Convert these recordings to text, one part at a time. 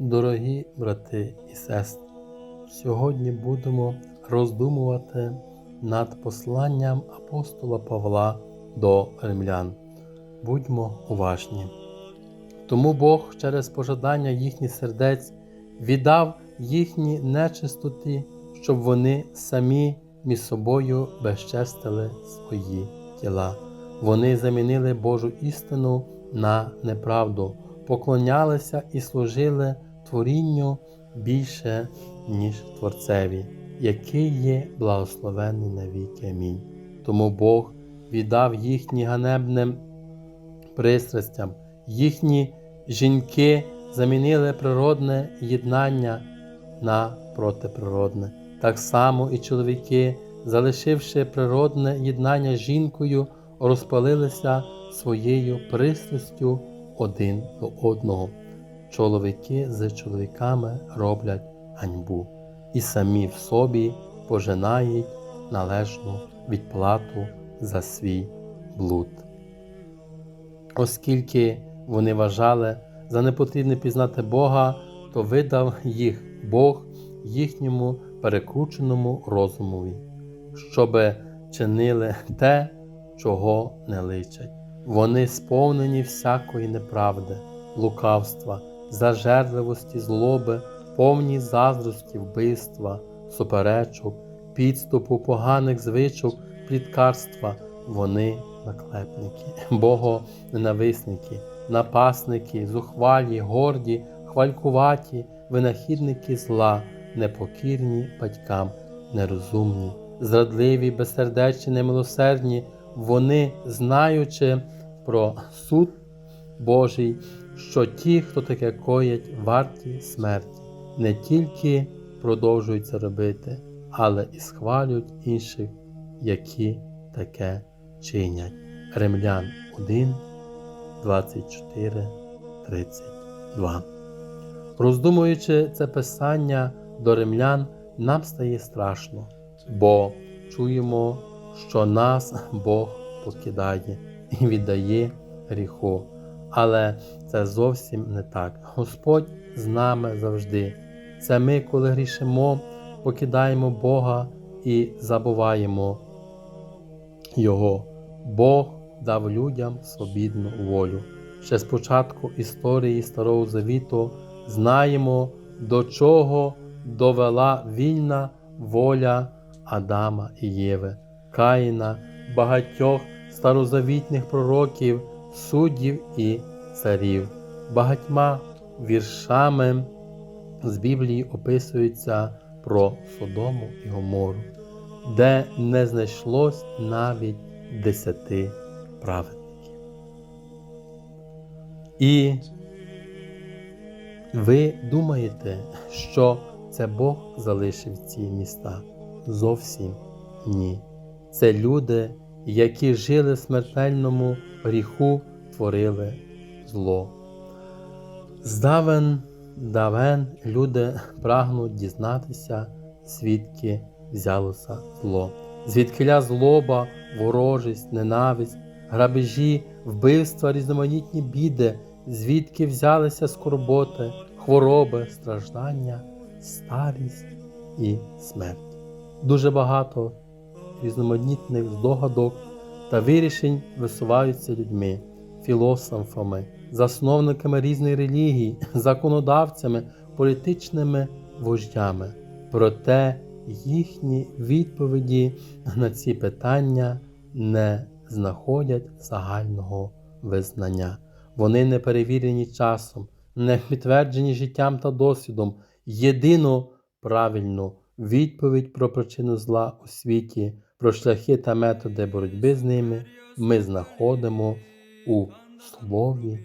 Дорогі брати і сестри! Сьогодні будемо роздумувати над посланням апостола Павла до римлян. Будьмо уважні. Тому Бог через пожадання їхніх сердець віддав їхні нечистоти, щоб вони самі між собою безчестили свої тіла. Вони замінили Божу істину на неправду, поклонялися і служили творінню більше, ніж Творцеві, який є благословений навіки. Амінь. Тому Бог віддав їхні ганебним пристрастям, їхні жінки замінили природне єднання на протиприродне. Так само і чоловіки, залишивши природне єднання з жінкою, розпалилися своєю пристрастю один до одного. Чоловіки з чоловіками роблять ганьбу і самі в собі пожинають належну відплату за свій блуд. Оскільки вони вважали за непотрібне пізнати Бога, то видав їх Бог їхньому перекрученому розумові, щоби чинили те, чого не личать. Вони сповнені всякої неправди, лукавства, зажерливості, злоби, повні заздрості, вбивства, суперечок, підступу, поганих звичок, пліткарства. Вони наклепники, богоненависники, напасники, зухвалі, горді, хвалькуваті, винахідники зла, непокірні батькам, нерозумні, зрадливі, безсердечні, немилосердні, вони, знаючи про суд Божий, що ті, хто таке коять, варті смерті, не тільки продовжують це робити, але і схвалюють інших, які таке чинять. Римлян 1, 24, 32. Роздумуючи це писання до римлян, нам стає страшно, бо чуємо, що нас Бог покидає і віддає гріху. Але це зовсім не так. Господь з нами завжди. Це ми, коли грішимо, покидаємо Бога і забуваємо Його. Бог дав людям свобідну волю. Ще з початку історії Старого Завіту знаємо, до чого довела вільна воля Адама і Єви, Каїна, багатьох старозавітних пророків, суддів і царів. Багатьма віршами з Біблії описується про Содому і Гомору, де не знайшлось навіть десяти праведників. І ви думаєте, що це Бог залишив ці міста? Зовсім ні. Це люди, які жили в смертельному гріху, творили зло. Здавен давен люди прагнуть дізнатися, звідки взялося зло, звідкиля злоба, ворожість, ненависть, грабежі, вбивства, різноманітні біди, звідки взялися скорботи, хвороби, страждання, старість і смерть. Дуже багато різноманітних здогадок та вирішень висуваються людьми, філософами, засновниками різних релігій, законодавцями, політичними вождями. Проте їхні відповіді на ці питання не знаходять загального визнання. Вони не перевірені часом, не підтверджені життям та досвідом. Єдину правильну відповідь про причину зла у світі, про шляхи та методи боротьби з ними ми знаходимо у Слові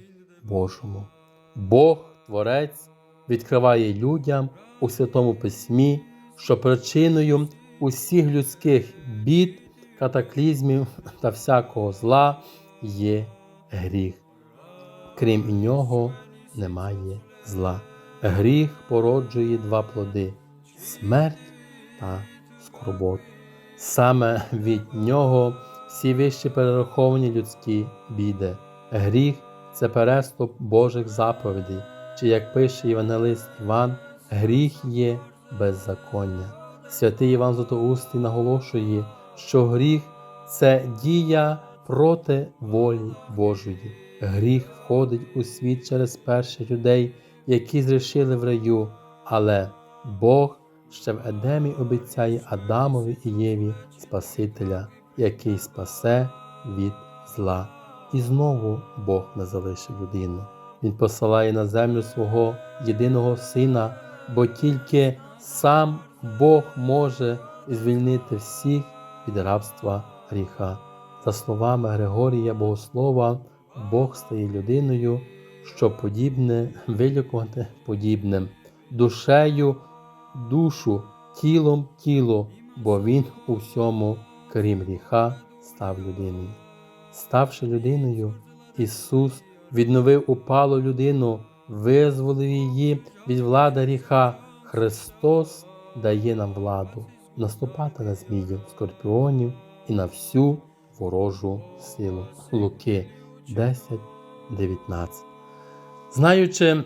Божому. Бог, Творець, відкриває людям у Святому Письмі, що причиною усіх людських бід, катаклізмів та всякого зла є гріх. Крім нього немає зла. Гріх породжує два плоди смерть та скорботу. Саме від нього всі вищі перераховані людські біди. Гріх це переступ Божих заповідей, чи як пише Євангелист Іван, гріх є беззаконня. Святий Іван Златоустий наголошує, що гріх це дія проти волі Божої. Гріх входить у світ через перших людей, які зрішили в раю, але Бог ще в Едемі обіцяє Адамові і Єві Спасителя, який спасе від зла. І знову Бог не залишив людину. Він посилає на землю свого єдиного сина, бо тільки сам Бог може звільнити всіх від рабства гріха. За словами Григорія Богослова, Бог стає людиною, щоб подібне вилікувати подібним, душею душу, тілом тіло, бо Він у всьому, крім гріха, став людиною. Ставши людиною, Ісус відновив упалу людину, визволив її від влади гріха. Христос дає нам владу наступати на змію, скорпіонів і на всю ворожу силу. Луки 10, 19. Знаючи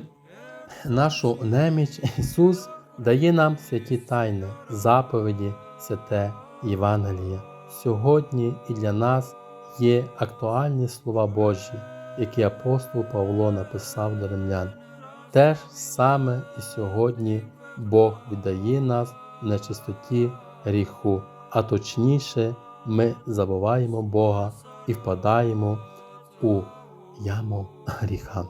нашу неміч, Ісус дає нам святі тайни, заповіді, святе Євангеліє. Сьогодні і для нас є актуальні слова Божі, які апостол Павло написав до римлян. Те ж саме і сьогодні Бог віддає нас в нечистоті гріху, а точніше, ми забуваємо Бога і впадаємо у яму гріха.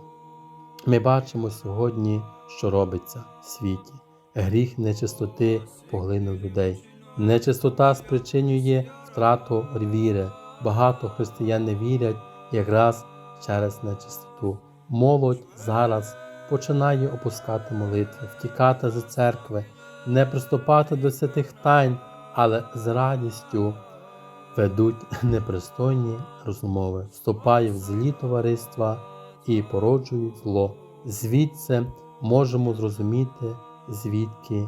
Ми бачимо сьогодні, що робиться в світі. Гріх нечистоти поглинув людей. Нечистота спричинює втрату віри. Багато християн не вірять якраз через нечистоту. Молодь зараз починає опускати молитви, втікати з церкви, не приступати до святих тайн, але з радістю ведуть непристойні розмови, вступають в злі товариства і породжують зло. Звідси можемо зрозуміти, звідки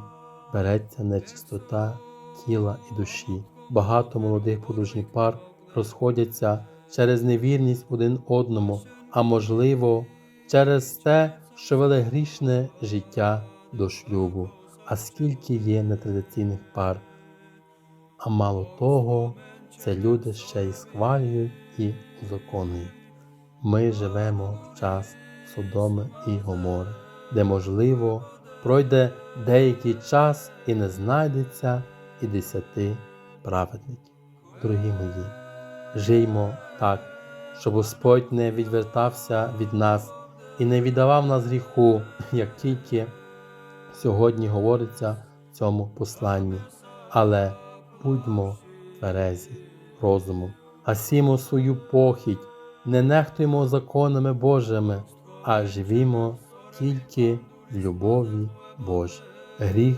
береться нечистота тіла і душі. Багато молодих подружніх пар розходяться через невірність один одному, а можливо, через те, що вели грішне життя до шлюбу. А скільки є нетрадиційних пар. А мало того, це люди ще й схвалюють і узаконюють. Ми живемо в час Содоми і Гомори, де, можливо, пройде деякий час і не знайдеться і десяти праведників. Дорогі мої, жиймо так, щоб Господь не відвертався від нас і не віддавав нас гріху, як тільки сьогодні говориться в цьому посланні. Але будьмо тверезі розумом, гасімо свою похідь, не нехтуємо законами Божими, а живімо тільки любові Божій. Гріх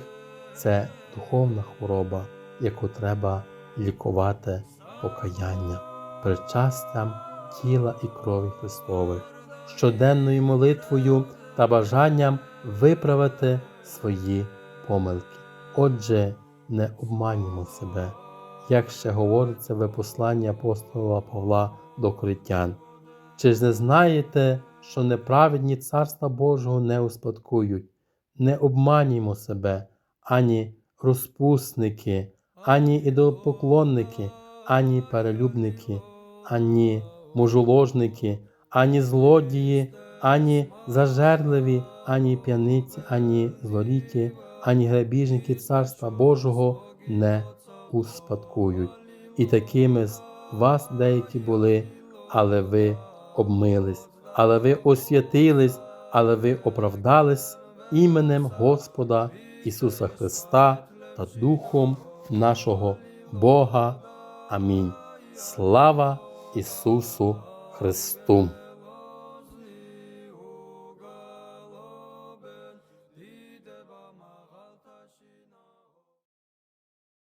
це духовна хвороба, яку треба лікувати покаянням, причастям тіла і крові Христових, щоденною молитвою та бажанням виправити свої помилки. Отже, не обманюємо себе, як ще говориться в посланні апостола Павла до Коринтян. Чи ж не знаєте, що неправедні царства Божого не успадкують? Не обманюємо себе, ані розпусники, ані ідолопоклонники, ані перелюбники, ані мужоложники, ані злодії, ані зажерливі, ані п'яниці, ані злоріки, ані грабіжники Царства Божого не успадкують. І такими з вас деякі були, але ви обмились, але ви освятились, але ви оправдались іменем Господа Ісуса Христа та Духом нашого Бога. Амінь. Слава Ісусу Христу!